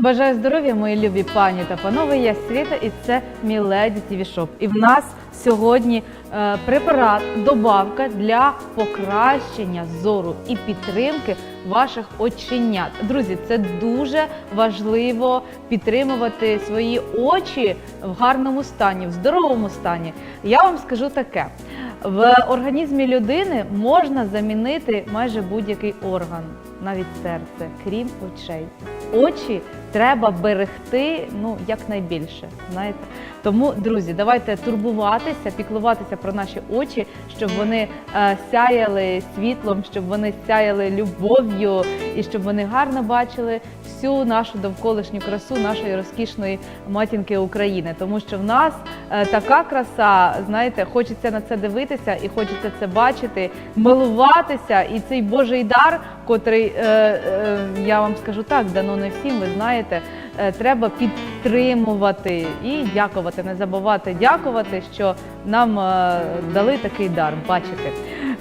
Бажаю здоров'я, мої любі пані та панове. Я Світа, і це мій леді ТВ Шоп. І в нас сьогодні е, препарат, добавка для покращення зору і підтримки ваших оченят. Друзі, це дуже важливо підтримувати свої очі в гарному стані, в здоровому стані. Я вам скажу таке: в організмі людини можна замінити майже будь-який орган, навіть серце, крім очей. Очі треба берегти ну якнайбільше. Знаєте, тому друзі, давайте турбуватися, піклуватися про наші очі, щоб вони е, сяяли світлом, щоб вони сяяли любов'ю і щоб вони гарно бачили всю нашу довколишню красу нашої розкішної матінки України. Тому що в нас е, така краса, знаєте, хочеться на це дивитися і хочеться це бачити, милуватися. І цей Божий дар, котрий е, е, я вам скажу так, дано не всім, ви знаєте, е, треба підтримувати і дякувати, не забувати дякувати, що нам е, дали такий дар. Бачите.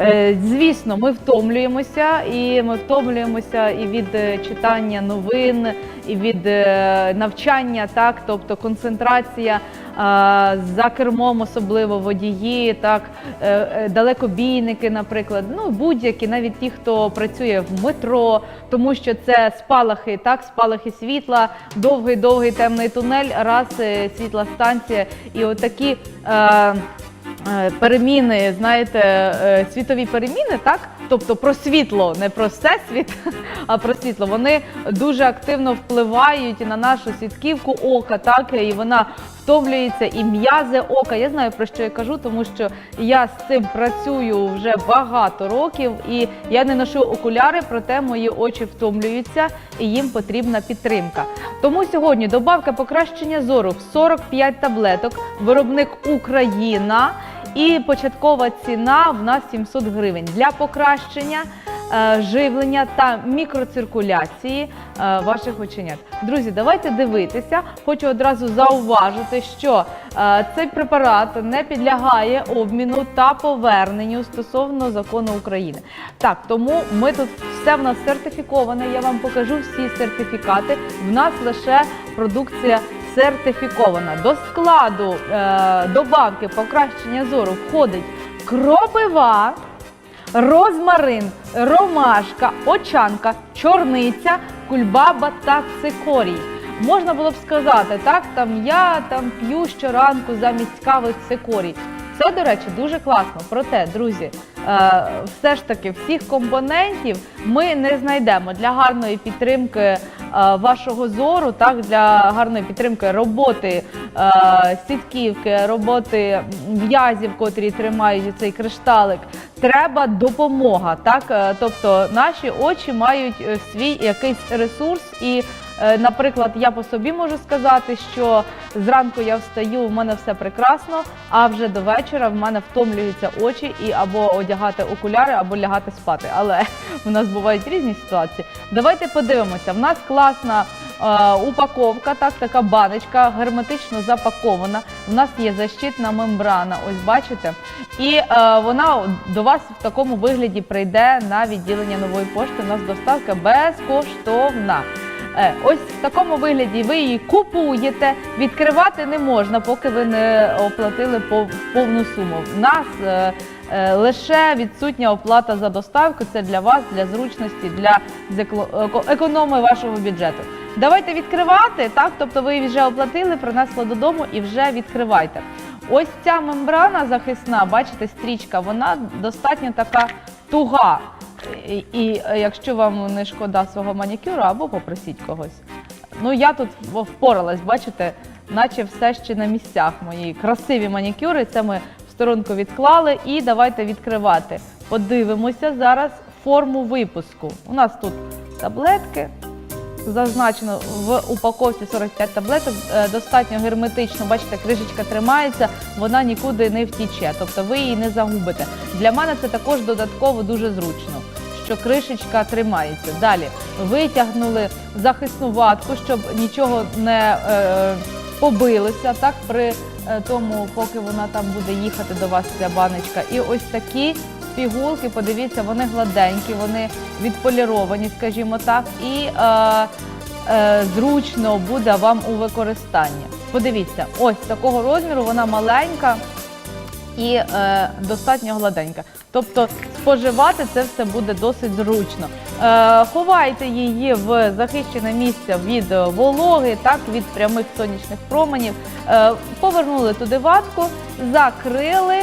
Е, Звісно, ми втомлюємося, і ми втомлюємося і від читання новин, і від навчання, так, тобто концентрація за кермом, особливо водії, так, е, е, далекобійники, наприклад, ну будь-які, навіть ті, хто працює в метро, тому що це спалахи, так, спалахи світла, довгий довгий темний тунель, раз е, світла станція, і отакі. Е, переміни, знаєте, світові переміни, так? Тобто про світло, не про всесвіт, а про світло. Вони дуже активно впливають на нашу сітківку ока, так і вона втомлюється і м'язи ока. Я знаю про що я кажу, тому що я з цим працюю вже багато років, і я не ношу окуляри, проте мої очі втомлюються і їм потрібна підтримка. Тому сьогодні добавка покращення зору в 45 таблеток, виробник Україна. І початкова ціна в нас 700 гривень для покращення живлення та мікроциркуляції е, ваших оченят. Друзі, давайте дивитися. Хочу одразу зауважити, що е, цей препарат не підлягає обміну та поверненню стосовно закону України. Так, тому ми тут все в нас сертифіковане. Я вам покажу всі сертифікати. В нас лише продукція сертифікована. До складу е, добавки покращення зору входить кропива, розмарин, ромашка, очанка, чорниця, кульбаба та цикорій. Можна було б сказати, так, там я там п'ю щоранку замість кави цикорій. Це, до речі, дуже класно. Проте, друзі, е, все ж таки всіх компонентів ми не знайдемо для гарної підтримки е, вашого зору, так для гарної підтримки роботи е, сітківки, роботи в'язів, котрі тримають цей кришталик. Треба допомога. Так, тобто наші очі мають свій якийсь ресурс і. Е, Наприклад, я по собі можу сказати, що зранку я встаю, в мене все прекрасно, а вже до вечора в мене втомлюються очі і або одягати окуляри, або лягати спати. Але в нас бувають різні ситуації. Давайте подивимося. В нас класна е, упаковка, так така баночка герметично запакована. В нас є защитна мембрана. Ось бачите, і е, вона до вас в такому вигляді прийде на відділення нової пошти. У нас доставка безкоштовна. Е, Ось в такому вигляді ви її купуєте, відкривати не можна, поки ви не оплатили повну суму. У нас е, е, лише відсутня оплата за доставку. Це для вас, для зручності, для зекло- еко- економії вашого бюджету. Давайте відкривати, так? Тобто ви вже оплатили, принесли додому і вже відкривайте. Ось ця мембрана захисна, бачите, стрічка, вона достатньо така туга. І, е, якщо вам не шкода свого манікюру, або попросіть когось. Ну я тут впоралась, бачите, наче все ще на місцях мої красиві манікюри. Це ми в сторонку відклали і давайте відкривати. Подивимося зараз форму випуску. У нас тут таблетки. Зазначено в упаковці 45 таблеток, е, достатньо герметично. Бачите, кришечка тримається, вона нікуди не втіче, тобто ви її не загубите. Для мене це також додатково дуже зручно, що кришечка тримається. Далі витягнули захисну ватку, щоб нічого не е, побилося так при е, тому, поки вона там буде їхати до вас ця баночка. І ось такі пігулки, подивіться, вони гладенькі, вони відполіровані, скажімо так. І е, е, зручно буде вам у використанні. Подивіться, ось такого розміру вона маленька і е, достатньо гладенька. Тобто споживати це все буде досить зручно. Е, ховайте її в захищене місце від вологи, так від прямих сонячних променів. Е, повернули туди ватку, закрили.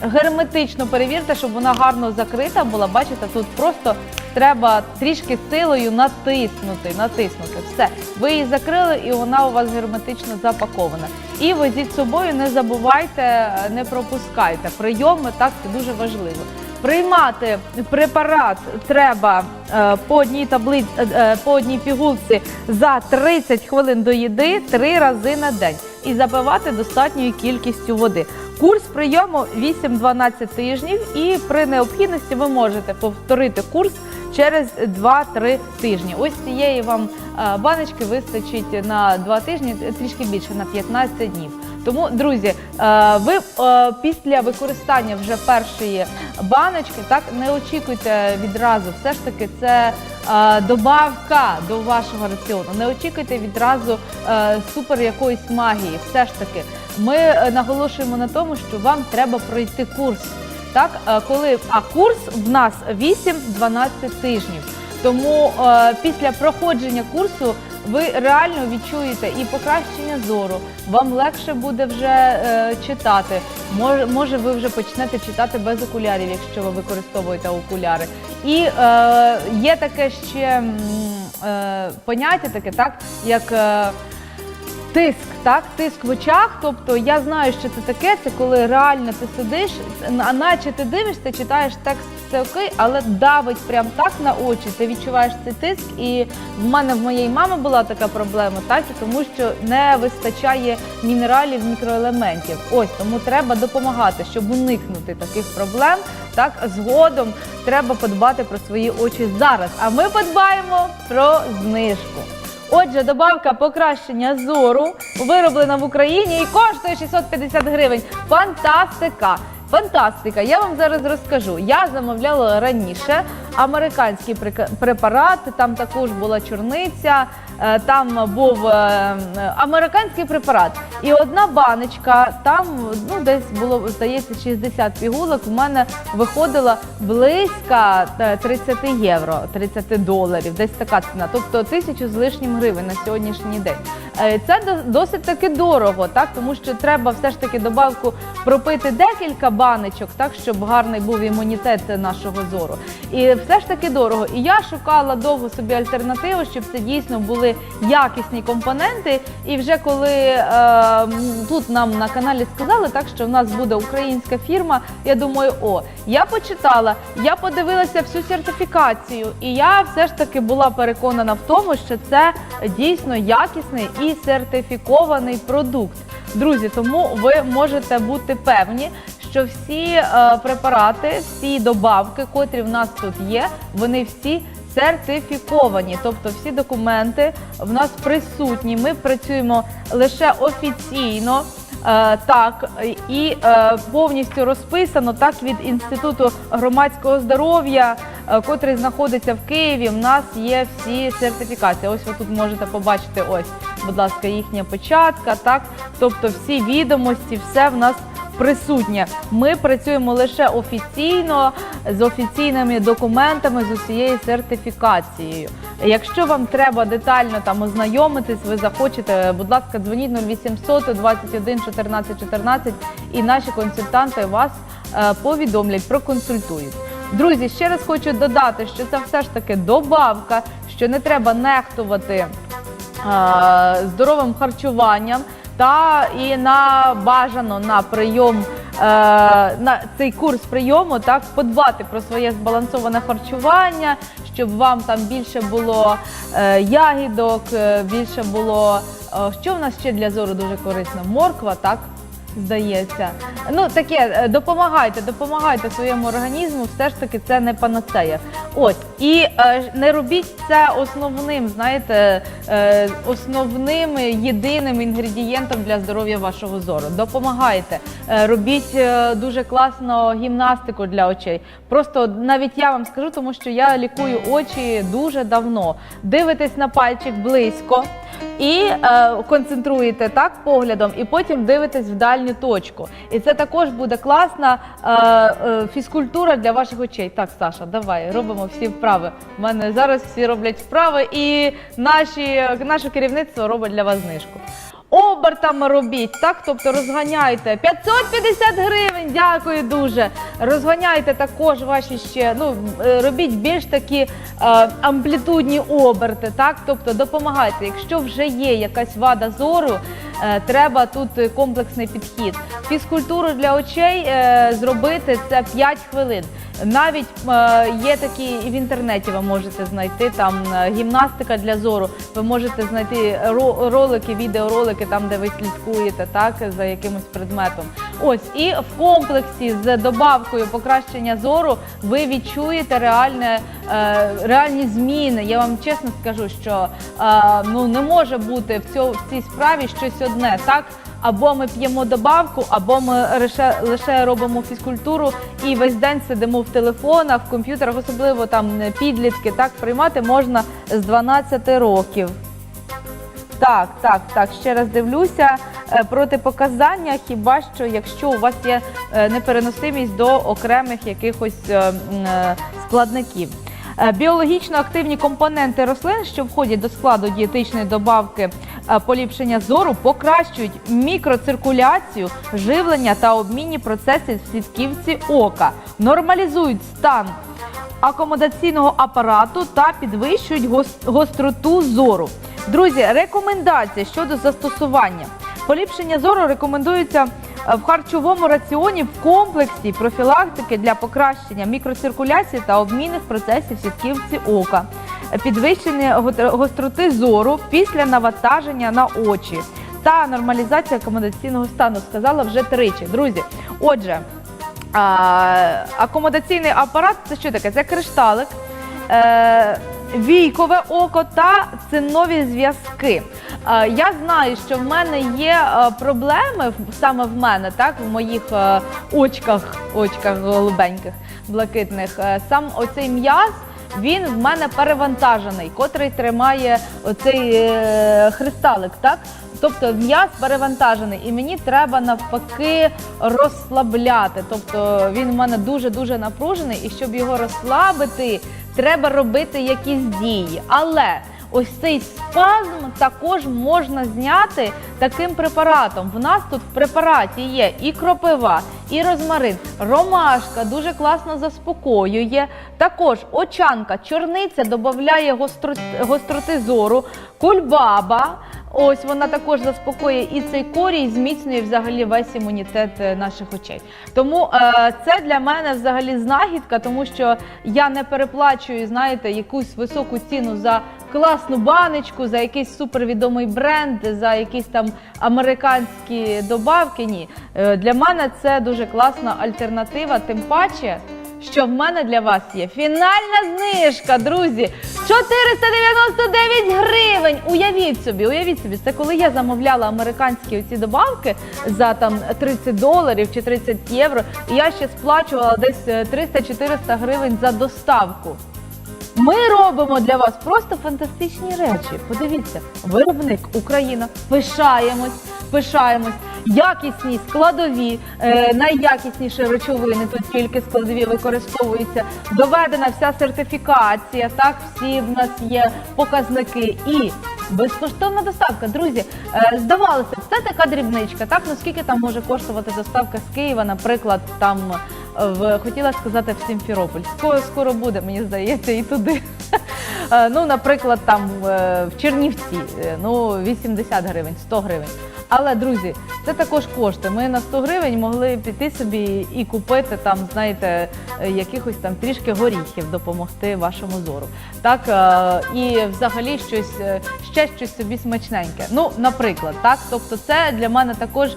Герметично перевірте, щоб вона гарно закрита була. Бачите, тут просто треба трішки силою натиснути, натиснути. Все, ви її закрили, і вона у вас герметично запакована. І везіть з собою, не забувайте, е, не пропускайте. Прийоми так це дуже важливо. Приймати препарат треба е, по одній таблиці, е, по одній пігулці за 30 хвилин до їди три рази на день і запивати достатньою кількістю води. Курс прийому 8-12 тижнів, і при необхідності ви можете повторити курс через 2-3 тижні. Ось цієї вам е, баночки вистачить на 2 тижні, трішки більше на 15 днів. Тому, друзі, е, ви е, після використання вже першої баночки так не очікуйте відразу. Все ж таки, це добавка до вашого раціону. Не очікуйте відразу супер якоїсь магії. Все ж таки, ми е, наголошуємо на тому, що вам треба пройти курс. Так, е, коли а курс в нас 8-12 тижнів. Тому е, після проходження курсу ви реально відчуєте і покращення зору. Вам легше буде вже е, читати. Може, може, ви вже почнете читати без окулярів, якщо ви використовуєте окуляри. І е, є таке ще е, поняття, таке так як. Е, Тиск, так, тиск в очах. Тобто я знаю, що це таке. Це коли реально ти сидиш, а наче ти дивишся, читаєш текст, все окей, але давить прям так на очі. Ти відчуваєш цей тиск. І в мене в моєї мами була така проблема, так і тому, що не вистачає мінералів, мікроелементів. Ось тому треба допомагати, щоб уникнути таких проблем. Так, згодом треба подбати про свої очі зараз. А ми подбаємо про знижку. Отже, добавка покращення зору вироблена в Україні і коштує 650 гривень. Фантастика! Фантастика! Я вам зараз розкажу. Я замовляла раніше американський препарат, там також була чорниця, там був е, е, американський препарат. І одна баночка, там ну десь було здається 60 пігулок. У мене виходила близько е, 30 євро, 30 доларів, десь така ціна, тобто тисячу з лишнім гривень на сьогоднішній день. Е, Це до- досить таки дорого, так тому що треба все ж таки добавку пропити декілька баночок, так щоб гарний був імунітет нашого зору. І все ж таки дорого. І я шукала довго собі альтернативу, щоб це дійсно були якісні компоненти. І вже коли е, тут нам на каналі сказали, так що в нас буде українська фірма, я думаю, о, я почитала, я подивилася всю сертифікацію, і я все ж таки була переконана в тому, що це дійсно якісний і сертифікований продукт. Друзі, тому ви можете бути певні, що всі е, препарати, всі добавки, котрі в нас тут є, вони всі сертифіковані. Тобто всі документи в нас присутні. Ми працюємо лише офіційно. Е, так, і е, повністю розписано так від інституту громадського здоров'я, е, котрий знаходиться в Києві. В нас є всі сертифікації. Ось ви тут можете побачити. Ось, будь ласка, їхня початка. Так, тобто всі відомості, все в нас присутнє. Ми працюємо лише офіційно з офіційними документами з усією сертифікацією. Якщо вам треба детально там ознайомитись, ви захочете, будь ласка, дзвоніть 0800 21 14 14 і наші консультанти вас е, повідомлять, проконсультують. Друзі, ще раз хочу додати, що це все ж таки добавка, що не треба нехтувати е, здоровим харчуванням. Та і на бажано на прийом е, на цей курс прийому так подбати про своє збалансоване харчування, щоб вам там більше було е, ягідок, е, більше було е, що в нас ще для зору дуже корисно? Морква, так здається. Ну таке, е, допомагайте, допомагайте своєму організму, все ж таки це не панацея. От і е, не робіть це основним, знаєте, е, основним єдиним інгредієнтом для здоров'я вашого зору. Допомагайте, е, робіть е, дуже класно гімнастику для очей. Просто навіть я вам скажу, тому що я лікую очі дуже давно. Дивитесь на пальчик близько і е, концентруєте так поглядом, і потім дивитесь в дальню точку. І це також буде класна е, е, фізкультура для ваших очей. Так, Саша, давай робимо всі вправи. У мене зараз всі роблять вправи, і наші, наше керівництво робить для вас знижку. Обертами робіть, так, тобто розганяйте. 550 гривень, дякую дуже. Розганяйте також ваші ще, ну, е, робіть більш такі е, амплітудні оберти, так, тобто допомагайте. Якщо вже є якась вада зору, треба тут е, комплексний підхід. Фізкультуру для очей е, зробити це 5 хвилин. Навіть е, є такі і в інтернеті ви можете знайти там е, гімнастика для зору. Ви можете знайти ро- ролики, відеоролики там, де ви слідкуєте так за якимось предметом. Ось і в комплексі з добавкою покращення зору ви відчуєте реальне, е, реальні зміни. Я вам чесно скажу, що е, ну не може бути в цьому в цій справі щось одне, так. Або ми п'ємо добавку, або ми лише, лише робимо фізкультуру і весь день сидимо в телефонах, в комп'ютерах, особливо там е, підлітки. Так приймати можна з 12 років. Так, так, так. Ще раз дивлюся. Е, Протипоказання, хіба що якщо у вас є е, непереносимість до окремих якихось е, складників. Біологічно активні компоненти рослин, що входять до складу дієтичної добавки поліпшення зору, покращують мікроциркуляцію, живлення та обмінні процеси в сітківці ока, нормалізують стан акомодаційного апарату та підвищують гостроту зору. Друзі, рекомендації щодо застосування. Поліпшення зору рекомендується е, в харчовому раціоні в комплексі профілактики для покращення мікроциркуляції та обмінних процесів сітківці ока, підвищення гостроти зору після навантаження на очі та нормалізація акомодаційного стану. Сказала вже тричі. Друзі, отже. А, акомодаційний апарат це що таке? Це кришталик, е, війкове око та цинові зв'язки. Е, я знаю, що в мене є е, проблеми саме в мене, так, в моїх е, очках, очках голубеньких, блакитних. Е, сам оцей м'яз. Він в мене перевантажений, котрий тримає оцей е, христалик, так? Тобто м'яз перевантажений, і мені треба навпаки розслабляти. Тобто він в мене дуже дуже напружений, і щоб його розслабити, треба робити якісь дії. Але ось цей спазм також можна зняти таким препаратом. В нас тут в препараті є і кропива, і розмарин, ромашка дуже класно заспокоює. Також очанка, чорниця додає гостро- гостроти зору, кульбаба. Ось вона також заспокоює і цей корій, і зміцнює взагалі весь імунітет е, наших очей. Тому е, це для мене взагалі знахідка, тому що я не переплачую, знаєте, якусь високу ціну за класну баночку, за якийсь супервідомий бренд, за якісь там американські добавки. Ні, Е, для мене це дуже класна альтернатива, тим паче. Що в мене для вас є фінальна знижка, друзі, 499 гривень. Уявіть собі, уявіть собі, це коли я замовляла американські оці добавки за там 30 доларів чи 30 євро. Я ще сплачувала десь е, 300-400 гривень за доставку. Ми робимо для вас просто фантастичні речі. Подивіться, виробник Україна, пишаємось, пишаємось. Якісні складові, е, найякісніші речовини тут тільки складові використовуються. Доведена вся сертифікація. Так, всі в нас є показники і. Безкоштовна доставка, друзі. Е, здавалося, це така дрібничка. Так, ну скільки там може коштувати доставка з Києва, наприклад, там в хотіла сказати в Сімферополь. Скоро скоро буде, мені здається, і туди. Е, Ну, наприклад, там е, в Чернівці, е, ну 80 гривень, 100 гривень. Але, друзі, це також кошти. Ми на 100 гривень могли піти собі і купити там, знаєте, якихось там трішки горіхів допомогти вашому зору. Так і взагалі щось ще щось собі смачненьке. Ну, наприклад, так. Тобто, це для мене також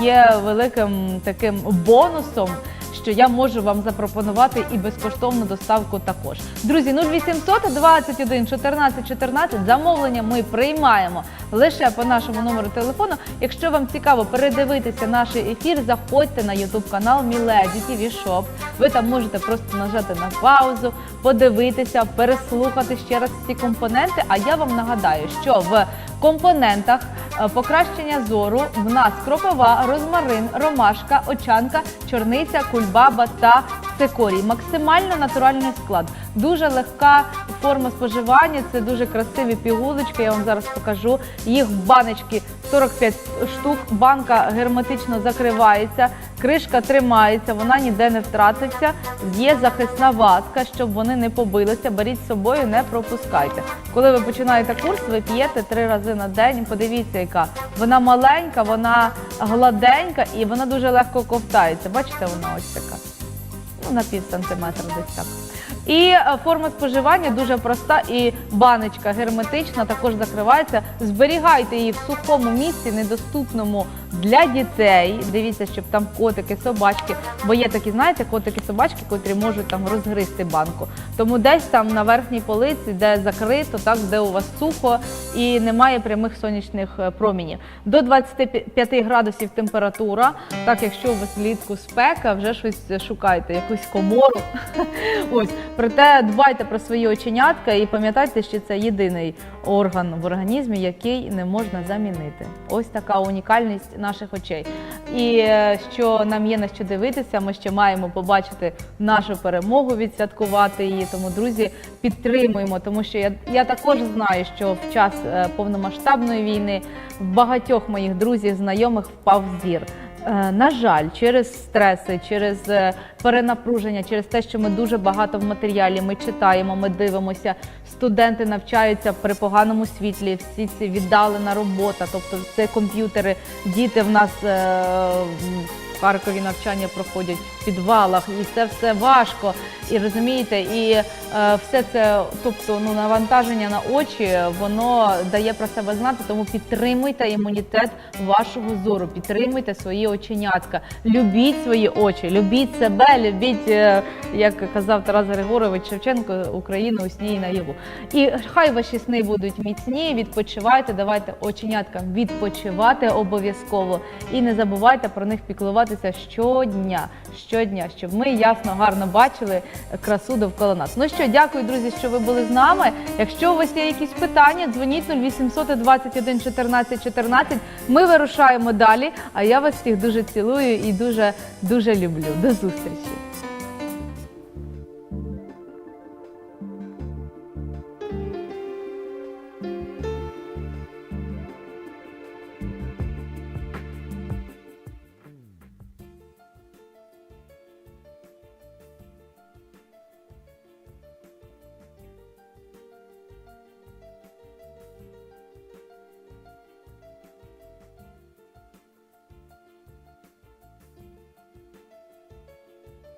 є великим таким бонусом. Що я можу вам запропонувати і безкоштовну доставку також. Друзі, 0800 21 14 14 замовлення ми приймаємо лише по нашому номеру телефону. Якщо вам цікаво передивитися наш ефір, заходьте на YouTube канал Міледі TV Shop. Ви там можете просто нажати на паузу, подивитися, переслухати ще раз ці компоненти. А я вам нагадаю, що в компонентах е, покращення зору в нас кропова, розмарин, ромашка, очанка, чорниця, кульбаба та цикорій. Максимально натуральний склад. Дуже легка форма споживання. Це дуже красиві пігулочки. Я вам зараз покажу. Їх баночки 45 штук. Банка герметично закривається, кришка тримається, вона ніде не втратиться. Є захисна ватка, щоб вони не побилися. Беріть з собою, не пропускайте. Коли ви починаєте курс, ви п'єте три рази на день. Подивіться, яка вона маленька, вона гладенька і вона дуже легко ковтається. Бачите, вона ось така на пів сантиметра десь так. І е, форма споживання дуже проста, і баночка герметична також закривається. Зберігайте її в сухому місці, недоступному для дітей. Дивіться, щоб там котики, собачки, бо є такі, знаєте, котики, собачки, котрі можуть там розгризти банку. Тому десь там на верхній полиці, де закрито, так де у вас сухо і немає прямих сонячних е, промінів. До 25 градусів температура. Так, якщо у вас влітку спека, вже щось шукайте, якусь комору. Ось проте дбайте про свої оченятка і пам'ятайте, що це єдиний орган в організмі, який не можна замінити. Ось така унікальність наших очей. І е, що нам є на що дивитися, ми ще маємо побачити нашу перемогу, відсвяткувати її. Тому, друзі, підтримуємо, тому що я, я також знаю, що в час е, повномасштабної війни в багатьох моїх друзів, знайомих впав зір. Е, На жаль, через стреси, через е, перенапруження, через те, що ми дуже багато в матеріалі, ми читаємо, ми дивимося. Студенти навчаються при поганому світлі, всі ці віддалена робота, тобто це комп'ютери. Діти в нас е, Харкові навчання проходять в підвалах, і це все важко. І розумієте, і е, все це, тобто ну навантаження на очі, воно дає про себе знати. Тому підтримуйте імунітет вашого зору, підтримуйте свої оченятка, любіть свої очі, любіть себе, любіть, е, як казав Тарас Григорович Шевченко, Україну у сні і наяву. І хай ваші сни будуть міцні. Відпочивайте, давайте оченяткам відпочивати обов'язково і не забувайте про них піклуватися щодня, щодня, щоб ми ясно гарно бачили красу довкола нас. Ну що, дякую, друзі, що ви були з нами. Якщо у вас є якісь питання, дзвоніть 0800 21 14 14. Ми вирушаємо далі. А я вас всіх дуже цілую і дуже дуже люблю. До зустрічі.